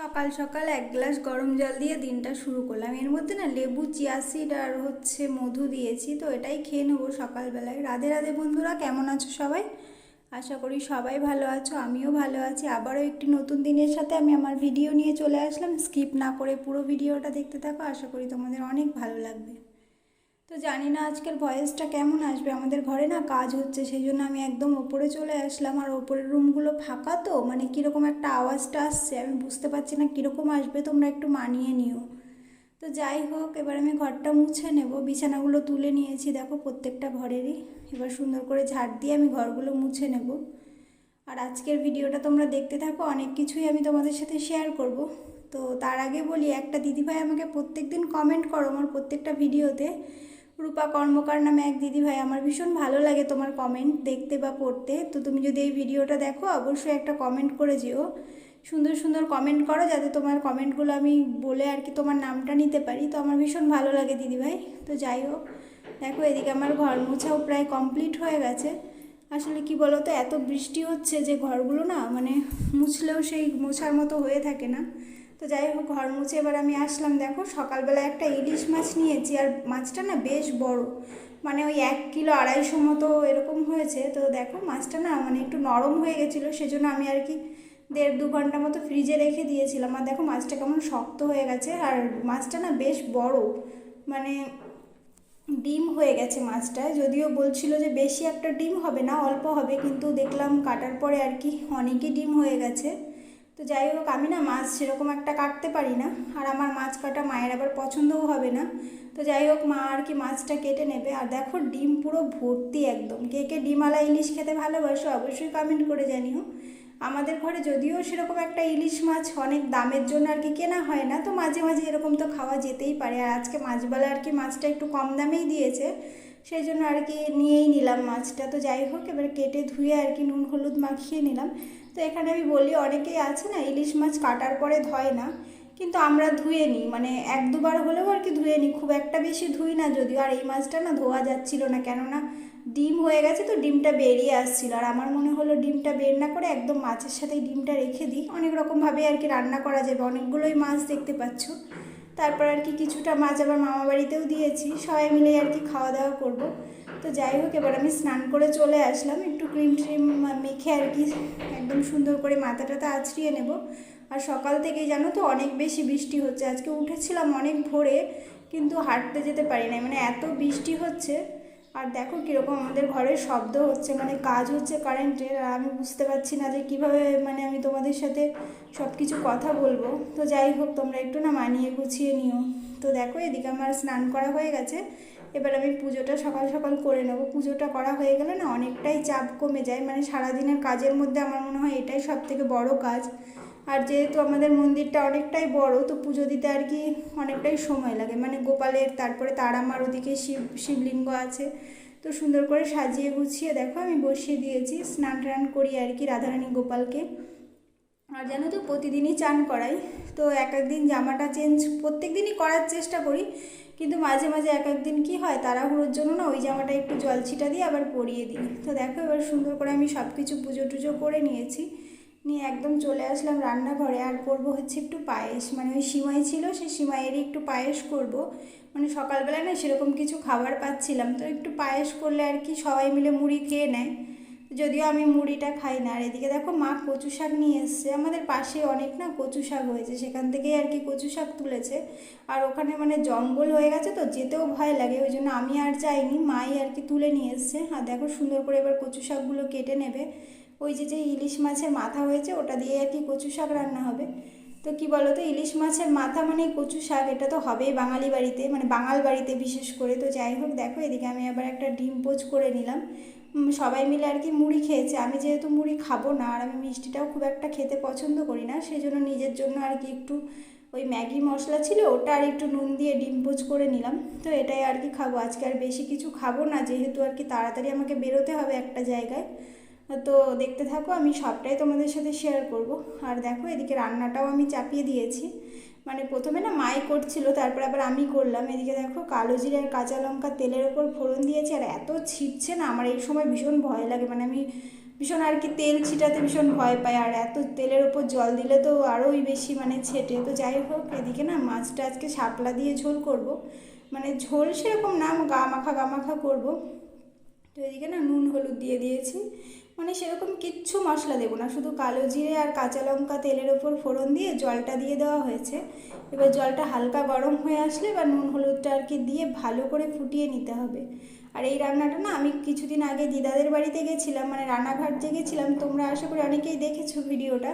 সকাল সকাল এক গ্লাস গরম জল দিয়ে দিনটা শুরু করলাম। এর মধ্যে না লেবু চিয়াসিড আর হচ্ছে মধু দিয়েছি, তো এটাই খেয়ে নেব সকালবেলায়। রাধে রাধে বন্ধুরা, কেমন আছো সবাই? আশা করি সবাই ভালো আছো, আমিও ভালো আছি। আবারও একটি নতুন দিনের সাথে আমি আমার ভিডিও নিয়ে চলে আসলাম। স্কিপ না করে পুরো ভিডিওটা দেখতে থাকো, আশা করি তোমাদের অনেক ভালো লাগবে। তো জানি না আজকের ভয়েসটা কেমন আসবে। আমাদের ঘরে না কাজ হচ্ছে, সেই জন্য আমি একদম ওপরে চলে আসলাম। আর ওপরের রুমগুলো ফাঁকা তো মানে কীরকম একটা আওয়াজটা আসছে আমি বুঝতে পারছি না কীরকম আসবে, তোমরা একটু মানিয়ে নিও। তো যাই হোক, এবার আমি ঘরটা মুছে নেব। বিছানাগুলো তুলে নিয়েছি, দেখো প্রত্যেকটা ঘরেরই। এবার সুন্দর করে ঝাড় দিয়ে আমি ঘরগুলো মুছে নেব। আর আজকের ভিডিওটা তোমরা দেখতে থাকো, অনেক কিছুই আমি তোমাদের সাথে শেয়ার করব। তো তার আগে বলি, একটা দিদিভাই আমাকে প্রত্যেক দিন কমেন্ট করো আমার প্রত্যেকটা ভিডিওতে। রূপা কর্মকার নামে এক দিদিভাই, আমার ভীষণ ভালো লাগে তোমার কমেন্ট দেখতে বা পড়তে। তো তুমি যদি এই ভিডিওটা দেখো, অবশ্যই একটা কমেন্ট করে যেও। সুন্দর সুন্দর কমেন্ট করো যাতে তোমার কমেন্টগুলো আমি বলে আর কি তোমার নামটা নিতে পারি। তো আমার ভীষণ ভালো লাগে দিদিভাই। তো যাই হোক, দেখো এদিকে আমার ঘর মোছাও প্রায় কমপ্লিট হয়ে গেছে। আসলে কি বলো তো এত বৃষ্টি হচ্ছে যে ঘরগুলো না মানে মুছলেও সেই মোছার মতো হয়ে থাকে না। তো যাই হোক, ঘর মুছে এবার আমি আসলাম। দেখো, সকালবেলা একটা ইলিশ মাছ নিয়েছি, আর মাছটা না বেশ বড়। মানে ওই এক কিলো আড়াইশো মতো এরকম হয়েছে। তো দেখো, মাছটা না মানে একটু নরম হয়ে গেছিল, সেজন্য আমি আর কি দেড় দু ঘণ্টা মতো ফ্রিজে রেখে দিয়েছিলাম। আর দেখো, মাছটা কেমন শক্ত হয়ে গেছে, আর মাছটা না বেশ বড়। মানে ডিম হয়ে গেছে মাছটায় যদিও বলছিল যে বেশি একটা ডিম হবে না, অল্প হবে, কিন্তু দেখলাম কাটার পরে আর কি অনেকই ডিম হয়ে গেছে। তো যাই হোক, আমি না মাছ সেরকম একটা কাটতে পারি না, আর আমার মাছ কাটা মায়ের আবার পছন্দও হবে না। তো যাই হোক, মা আর কি মাছটা কেটে নেবে, আর দেখো ডিম পুরো ভর্তি একদম। কে কে ডিমালা ইলিশ খেতে ভালোবাসো অবশ্যই কমেন্ট করে জানিও। আমাদের ঘরে যদিও সেরকম একটা ইলিশ মাছ অনেক দামের জন্য আর কি কেনা হয় না, তো মাঝে মাঝে এরকম তো খাওয়া যেতেই পারে। আর আজকে মাছবেলা আর কি মাছটা একটু কম দামেই দিয়েছে। সেই জন্য আর কি নিয়েই নিলাম মাছটা। তো যাই হোক, এবার কেটে ধুয়ে আর কি নুন হলুদ মাখিয়ে নিলাম। তো এখানে আমি বলি, অনেকেই আছে না ইলিশ মাছ কাটার পরে ধয় না, কিন্তু আমরা ধুয়ে নিই। মানে এক দুবার হলেও আর কি ধুয়ে নিই। খুব একটা বেশি ধুই না যদিও, আর এই মাছটা না ধোয়া যাচ্ছিল না। কেননা ডিম হয়ে গেছে তো ডিমটা বেরিয়ে আসছিল। আর আমার মনে হলো ডিমটা বের না করে একদম মাছের সাথে ডিমটা রেখে দিই। অনেক রকমভাবে আর কি রান্না করা যাবে অনেকগুলোই মাছ দেখতে পাচ্ছ। তারপর আর কি কিছুটা মাছ আবার মামা বাড়িতেও দিয়েছি। সবাই মিলে আর কি খাওয়া দাওয়া করব। তো যাই হোক, এবার আমি স্নান করে চলে আসলাম। একটু ক্রিম ট্রিম মেখে আর কি একদম সুন্দর করে মাথাটাতে আছড়িয়ে নেব। আর সকাল থেকেই জানো তো অনেক বেশি বৃষ্টি হচ্ছে। আজকে উঠেছিলাম অনেক ভোরে, কিন্তু হাঁটতে যেতে পারি না মানে এত বৃষ্টি হচ্ছে আর দেখো কীরকম আমাদের ঘরের শব্দ হচ্ছে মানে কাজ হচ্ছে কারেন্টের, আর আমি বুঝতে পারছি না যে কীভাবে মানে আমি তোমাদের সাথে সব কিছু কথা বলব। তো যাই হোক, তোমরা একটু না মানিয়ে গুছিয়ে নিও। তো দেখো এদিকে আমার স্নান করা হয়ে গেছে। এবার আমি পুজোটা সকাল সকাল করে নেব। পুজোটা করা হয়ে গেলে না অনেকটাই চাপ কমে যায়। মানে সারাদিনের কাজের মধ্যে আমার মনে হয় এটাই সব থেকে বড় কাজ। আর যেহেতু আমাদের মন্দিরটা অনেকটাই বড়, তো পুজো দিতে আর কি অনেকটাই সময় লাগে। মানে গোপালের, তারপরে তারামার ওদিকে শিব, শিবলিঙ্গ আছে। তো সুন্দর করে সাজিয়ে গুছিয়ে দেখো, আমি বসিয়ে দিয়েছি, স্নান টান করি আর কি রাধারানী গোপালকে। আর জানো তো, প্রতিদিনই চান করাই। তো এক একদিন জামাটা চেঞ্জ প্রত্যেক দিনই করার চেষ্টা করি। কিন্তু মাঝে মাঝে এক একদিন কী হয়, তাড়াহুড়োর জন্য না ওই জামাটা একটু জল ছিটা দিয়ে আবার পরিয়ে দিই। তো দেখো, এবার সুন্দর করে আমি সব কিছু পুজো টুজো করে নিয়েছি। নিয়ে একদম চলে আসলাম রান্নাঘরে। আর করব হচ্ছে একটু পায়েস। মানে ওই সিমাই ছিল, সেই সিমাইয়েরই একটু পায়েস করব। মানে সকালবেলা না সেরকম কিছু খাবার পাচ্ছিলাম। তো একটু পায়েস করলে আর কি সবাই মিলে মুড়ি খেয়ে নেয়। যদিও আমি মুড়িটা খাই না। আর এদিকে দেখো মা কচু শাক নিয়ে এসছে। আমাদের পাশে অনেক না কচু শাক হয়েছে। সেখান থেকেই আর কি কচু শাক তুলেছে। আর ওখানে মানে জঙ্গল হয়ে গেছে তো, যেতেও ভয় লাগে। ওই জন্য আমি আর যাইনি। মাই আর কি তুলে নিয়ে এসছে। আর দেখো সুন্দর করে এবার কচু শাকগুলো কেটে নেবে। ওই যে যে ইলিশ মাছের মাথা হয়েছে, ওটা দিয়ে আর কি কচু শাক রান্না হবে। তো কি বলো তো ইলিশ মাছের মাথা মানে কচু শাক, এটা তো হবেই বাঙালি বাড়িতে মানে বাঙাল বাড়িতে বিশেষ করে। তো যাই হোক, দেখো, এদিকে আমি আবার একটা ডিম পোচ করে নিলাম। সবাই মিলে আর কি মুড়ি খেয়েছে। আমি যেহেতু মুড়ি খাব না, আর আমি মিষ্টিটাও খুব একটা খেতে পছন্দ করি না সেই জন্য নিজের জন্য আর কি একটু ওই ম্যাগি মশলা ছিল, ওটা আর একটু নুন দিয়ে ডিম পোচ করে নিলাম। তো এটাই আর কি খাব। আজকে আর বেশি কিছু খাব না, যেহেতু আর কি তাড়াতাড়ি আমাকে বেরোতে হবে একটা জায়গায়। তো দেখতে থাকো, আমি সবটাই তোমাদের সাথে শেয়ার করব। আর দেখো, এদিকে রান্নাটাও আমি চাপিয়ে দিয়েছি। মানে প্রথমে না মাই করছিল, তারপর আবার আমি করলাম। এদিকে দেখো, কালো জিরে আর কাঁচা লঙ্কা তেলের ওপর ফোড়ন দিয়েছি, আর এত ছিটছে না, আমার এই সময় ভীষণ ভয় লাগে। মানে আমি ভীষণ আর কি তেল ছিটাতে ভীষণ ভয় পাই, আর এত তেলের ওপর জল দিলে তো আরোই বেশি মানে ছেটে। তো যাই হোক, এদিকে না মাছটা আজকে শাপলা দিয়ে ঝোল করব। মানে ঝোল সেরকম না, গা মাখা গা মাখা করব। তো এদিকে না নুন হলুদ দিয়ে দিয়েছি। মানে সেরকম কিচ্ছু মশলা দেবো না। শুধু কালো জিরে আর কাঁচা লঙ্কা তেলের ওপর ফোড়ন দিয়ে জলটা দিয়ে দেওয়া হয়েছে। এবার জলটা হালকা গরম হয়ে আসলে বা নুন হলুদটা আর কি দিয়ে ভালো করে ফুটিয়ে নিতে হবে। আর এই রান্নাটা না আমি কিছুদিন আগে দিদাদের বাড়িতে গেছিলাম মানে রান্নাঘাট যে গেছিলাম, তোমরা আশা করি অনেকেই দেখেছ ভিডিওটা।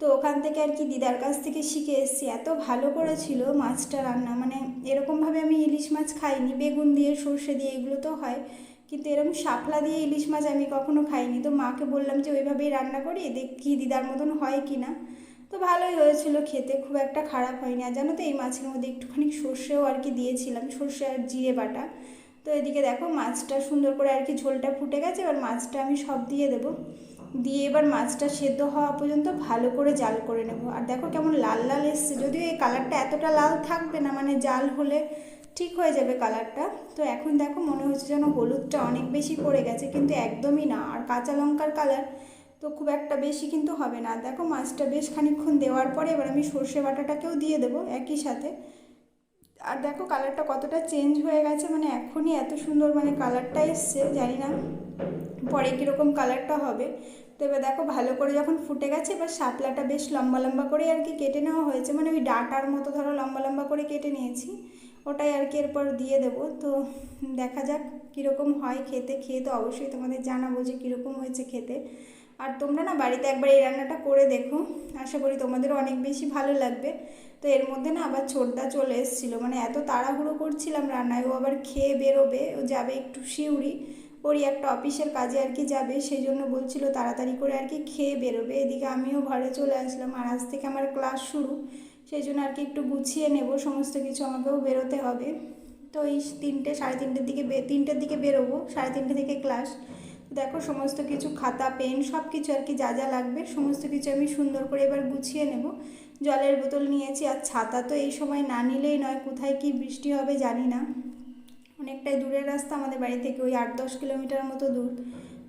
তো ওখান থেকে আর কি দিদার কাছ থেকে শিখে এসেছি। এত ভালো করেছিল মাছটা রান্না। মানে এরকমভাবে আমি ইলিশ মাছ খাইনি, বেগুন দিয়ে সর্ষে দিয়ে এগুলো তো হয়। কিন্তু এরকম শাপলা দিয়ে ইলিশ মাছ আমি কখনো খাইনি। তো মাকে বললাম যে, ওইভাবেই রান্না করি দেখি দিদার মতন হয় কি না? তো ভালোই হয়েছিল খেতে, খুব একটা খারাপ হয়নি। আর জানো তো, এই মাছের মধ্যে একটুখানি সর্ষেও আর কি দিয়েছিলাম, সর্ষে আর জিরে বাটা। তো এদিকে দেখো মাছটা সুন্দর করে আর কি ঝোলটা ফুটে গেছে, এবার মাছটা আমি সব দিয়ে দেবো। দিয়ে এবার মাছটা সেদ্ধ হওয়া পর্যন্ত ভালো করে জাল করে নেব। আর দেখো কেমন লাল লাল এসছে। যদিও এই কালারটা এতটা লাল থাকবে না মানে জাল হলে ঠিক হয়ে যাবে কালারটা। তো এখন দেখো মনে হচ্ছে যেন হলুদটা অনেক বেশি পড়ে গেছে, কিন্তু একদমই না। আর কাঁচা লঙ্কার কালার তো খুব একটা বেশি কিন্তু হবে না। দেখো মাছটা বেশ খানিক্ষণ দেওয়ার পরে এবার আমি সর্ষে বাটাটাকেও দিয়ে দেবো একই সাথে। আর দেখো কালারটা কতটা চেঞ্জ হয়ে গেছে মানে এখনই এত সুন্দর মানে কালারটা এসছে, জানি না। পরে কীরকম কালারটা হবে। তো এবার দেখো ভালো করে যখন ফুটে গেছে, এবার শাপলাটা বেশ লম্বা লম্বা করে আর কি কেটে নেওয়া হয়েছে। মানে ওই ডাটার মতো ধরো লম্বা লম্বা করে কেটে নিয়েছি। ওটাই আর কি এরপর দিয়ে দেবো। তো দেখা যাক কীরকম হয় খেতে। খেয়ে তো অবশ্যই তোমাদের জানাব যে কীরকম হয়েছে খেতে। আর তোমরা না বাড়িতে একবার এই রান্নাটা করে দেখো। আশা করি তোমাদেরও অনেক বেশি ভালো লাগবে। তো এর মধ্যে না আবার ছোটদা চলে এসেছিল। মানে এত তাড়াহুড়ো করছিলাম রান্নায়, ও আবার খেয়ে বেরোবে, ও যাবে একটু শিউরি। ওরই একটা অফিসের কাজে আর কি যাবে সেই জন্য বলছিল তাড়াতাড়ি করে আর কি খেয়ে বেরোবে। এদিকে আমিও ঘরে চলে আসলাম আর আজ থেকে আমার ক্লাস শুরু সেই জন্য আর কি একটু গুছিয়ে নেব, সমস্ত কিছু আমাকেও বেরোতে হবে। তো এই তিনটে, সাড়ে তিনটের দিকে তিনটের দিকে বেরোবো, সাড়ে তিনটে থেকে ক্লাস। দেখো সমস্ত কিছু খাতা, পেন সব কিছু আর কি যা যা লাগবে, সমস্ত কিছু আমি সুন্দর করে এবার গুছিয়ে নেব। জলের বোতল নিয়েছি আর ছাতা তো এই সময় না নিলেই নয়, কোথায় কি বৃষ্টি হবে জানি না। অনেকটাই দূরের রাস্তা, আমাদের বাড়ি থেকে ওই আট দশ কিলোমিটার মতো দূর।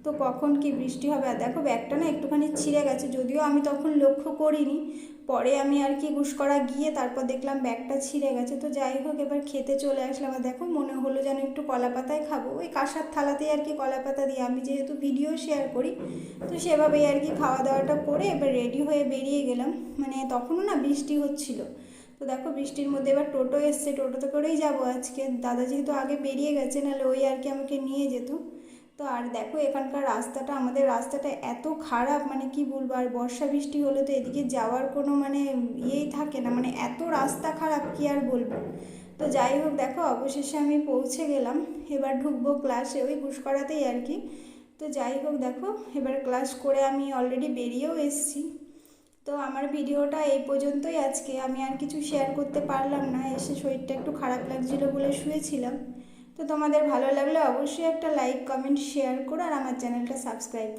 তো কখন কি বৃষ্টি হবে? আর দেখো ব্যাগটা না একটুখানি ছিঁড়ে গেছে, যদিও আমি তখন লক্ষ্য করিনি। পরে আমি আর কি গুস করা গিয়ে তারপর দেখলাম ব্যাগটা ছিঁড়ে গেছে। তো যাই হোক, এবার খেতে চলে আসলাম। আর দেখো মনে হলো যেন একটু কলা পাতায় খাব। ওই কাঁসার থালাতেই আর কি কলা পাতা দিয়ে আমি যেহেতু ভিডিও শেয়ার করি, তো সেভাবেই আর কি খাওয়া দাওয়াটা করে এবার রেডি হয়ে বেরিয়ে গেলাম। মানে তখনও না বৃষ্টি হচ্ছিল। তো দেখো বৃষ্টির মধ্যে এবার টোটো এসছে, টোটোতে করেই যাব আজকে। দাদা যেহেতু আগে বেরিয়ে গেছে, নাহলে ওই আর কি আমাকে নিয়ে যেত। তো আর দেখো এখানকার রাস্তাটা, আমাদের রাস্তাটা এত খারাপ মানে কি বলব, আর বর্ষা বৃষ্টি হলে তো এদিকে যাওয়ার কোনো মানে ইয়েই থাকে না মানে এত রাস্তা খারাপ, কি আর বলব। তো যাই হোক দেখো, অবশেষে আমি পৌঁছে গেলাম। এবার ঢুকবো ক্লাসে ওই করাতেই আর কি। তো যাই হোক দেখো, এবার ক্লাস করে আমি অলরেডি বেরিয়েও এসেছি। তো আমার ভিডিওটা এই পর্যন্তই আজকে। আমি আর কিছু শেয়ার করতে পারলাম না, এসে শরীরটা একটু খারাপ লাগছিল বলে শুয়েছিলাম। তো তোমাদের ভালো লাগলে অবশ্যই একটা লাইক কমেন্ট শেয়ার করো আর আমার চ্যানেলটা সাবস্ক্রাইব